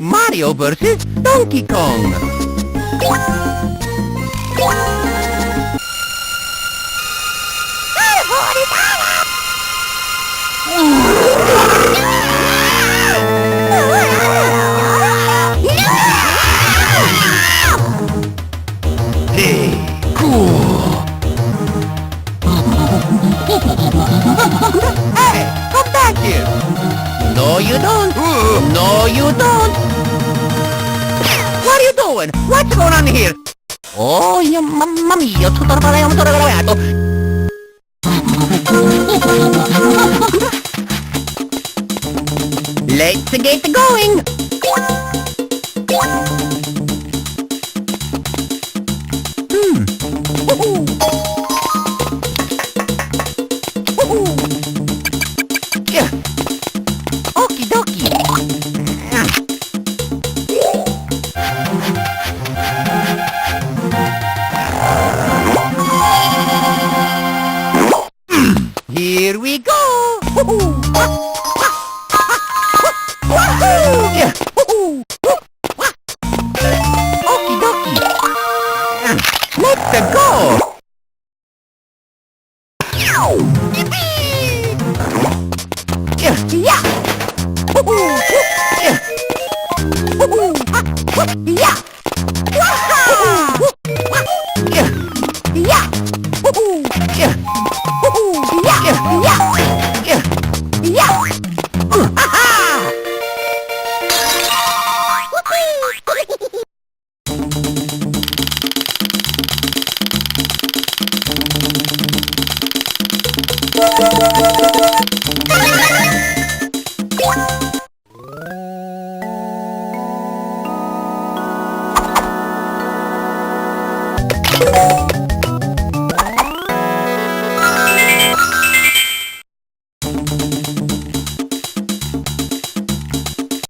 Mario vs. Donkey Kong. Hey, cool. Hey, come back here. No, you don't. No, you don't. You doing? What's going on here? Oh, yeah, mamma mia, tutto tutto arrabbiato. Let's get going. Hmm. Here we go. Yeah. Okie dokie. Let's go. Yippee! you